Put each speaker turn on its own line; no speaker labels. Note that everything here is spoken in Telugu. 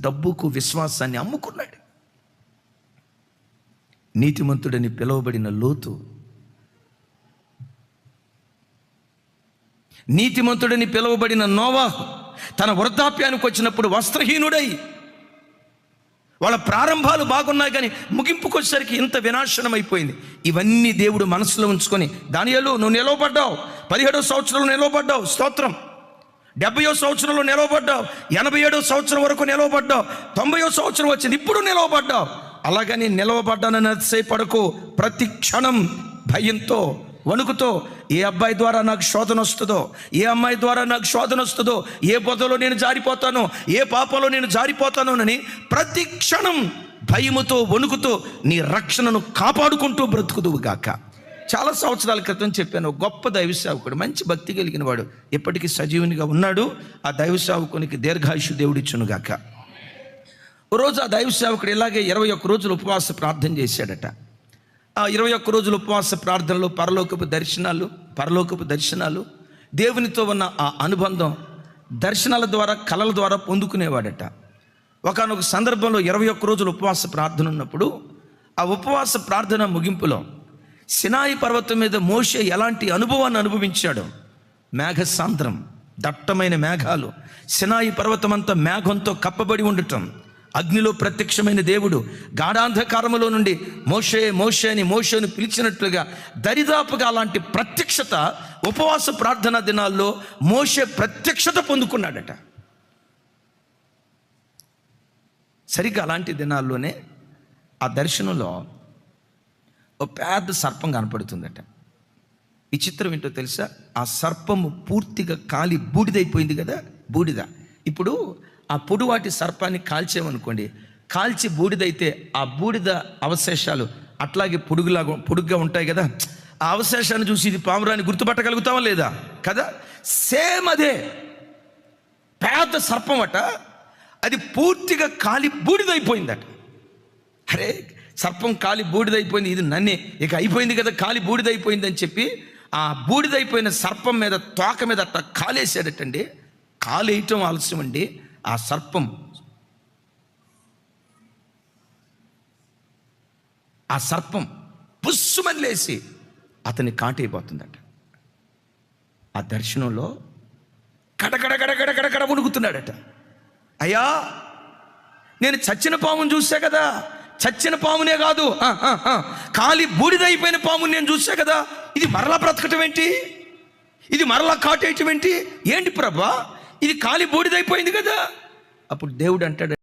డబ్బుకు విశ్వాసాన్ని అమ్ముకున్నాడు. నీతిమంతుడని పిలువబడిన లోతు నీతిమంతుడని పిలువబడిన నోవా తన వృద్ధాప్యానికి వచ్చినప్పుడు వస్త్రహీనుడై వాళ్ళ ప్రారంభాలు బాగున్నాయి కానీ ముగింపుకొచ్చేసరికి ఇంత వినాశనం అయిపోయింది ఇవన్నీ దేవుడు మనసులో ఉంచుకొని దానియలు నువ్వు నిలవబడ్డావు. పదిహేడో సంవత్సరంలో నిలవబడ్డావు. స్తోత్రం. డెబ్బయో సంవత్సరంలో నిలవబడ్డావు ఎనభై ఏడో సంవత్సరం వరకు నిలవబడ్డావు తొంభయో సంవత్సరం వచ్చింది ఇప్పుడు నిలవబడ్డావు. అలాగని నిలవబడ్డానని సేపడకు ప్రతి క్షణం భయంతో వణుకుతో ఏ అబ్బాయి ద్వారా నాకు శోధన వస్తుందో ఏ అమ్మాయి ద్వారా నాకు శోధన వస్తుందో ఏ పొదలో నేను జారిపోతానో ఏ పాపలో నేను జారిపోతానోనని ప్రతి క్షణం భయముతో వణుకుతో నీ రక్షణను కాపాడుకుంటూ బ్రతుకుదువుగాక గాక. చాలా సంవత్సరాల క్రితం చెప్పాను గొప్ప దైవ సేవకుడు మంచి భక్తి కలిగిన వాడు ఎప్పటికీ సజీవునిగా ఉన్నాడు. ఆ దైవ సేవకునికి దీర్ఘాయుషు దేవుడిచ్చునుగాక. రోజు ఆ దైవ సేవకుడు ఇలాగే ఇరవై ఒక్క రోజులు ఉపవాస ప్రార్థన చేశాడట. ఆ ఇరవై ఒక్క రోజులు ఉపవాస ప్రార్థనలు పరలోకపు దర్శనాలు పరలోకపు దర్శనాలు దేవునితో ఉన్న ఆ అనుబంధం దర్శనాల ద్వారా కళల ద్వారా పొందుకునేవాడట. ఒకనొక సందర్భంలో ఇరవై ఒక్క రోజులు ఉపవాస ప్రార్థన ఉన్నప్పుడు ఆ ఉపవాస ప్రార్థన ముగింపులో సినాయి పర్వతం మీద మోషే ఎలాంటి అనుభవాన్ని అనుభవించాడో? మేఘసాంద్రం దట్టమైన మేఘాలు సినాయి పర్వతం అంతా మేఘంతో కప్పబడి ఉండటం. అగ్నిలో ప్రత్యక్షమైన దేవుడు గాఢాంధకారములో నుండి మోషే మోషే అని మోషేను పిలిచినట్లుగా దరిదాపుగా అలాంటి ప్రత్యక్షత ఉపవాస ప్రార్థనా దినాల్లో మోషే ప్రత్యక్షత పొందుకున్నాడట. సరిగ్గా అలాంటి దినాల్లోనే ఆ దర్శనంలో ఓ పెద్ద సర్పం కనపడుతుందట. ఈ చిత్రం ఏంటో తెలుసా? ఆ సర్పము పూర్తిగా కాలి బూడిదైపోయింది కదా బూడిద. ఇప్పుడు ఆ పొడువాటి సర్పాన్ని కాల్చేమనుకోండి కాల్చి బూడిదైతే ఆ బూడిద అవశేషాలు అట్లాగే పొడుగులాగా పొడుగ్గా ఉంటాయి కదా. ఆ అవశేషాన్ని చూసి ఇది పామురాన్ని గుర్తుపట్టగలుగుతావా లేదా? కదా? సేమ్ అదే. పెద్ద సర్పం అట అది పూర్తిగా కాలి బూడిదైపోయిందట. అరే సర్పం కాలి బూడిదైపోయింది. ఇది నన్నే. ఇక అయిపోయింది కదా కాలి బూడిదైపోయింది అని చెప్పి ఆ బూడిదైపోయిన సర్పం మీద తోక మీద అట్ట కాలేసాడటండి కాలేయటం ఆలస్యం అండి. ఆ సర్పం ఆ సర్పం పుస్సుమని లేచి అతన్ని కాటైపోతుందట. ఆ దర్శనంలో కడకడ కడకడ కడకడ వణుకుతున్నాడట. అయ్యా నేను చచ్చిన పాముని చూసా కదా. చచ్చిన పామునే కాదు. ఆ, కాలి బూడిదైపోయిన పాముని నేను చూసా కదా. ఇది మరలా బ్రతకటం ఏంటి? ఇది మరలా కాటేయటం ఏంటి? ఏంటి ప్రభా? ఇది కాలి బూడిదైపోయింది కదా. అప్పుడు దేవుడు అంటాడు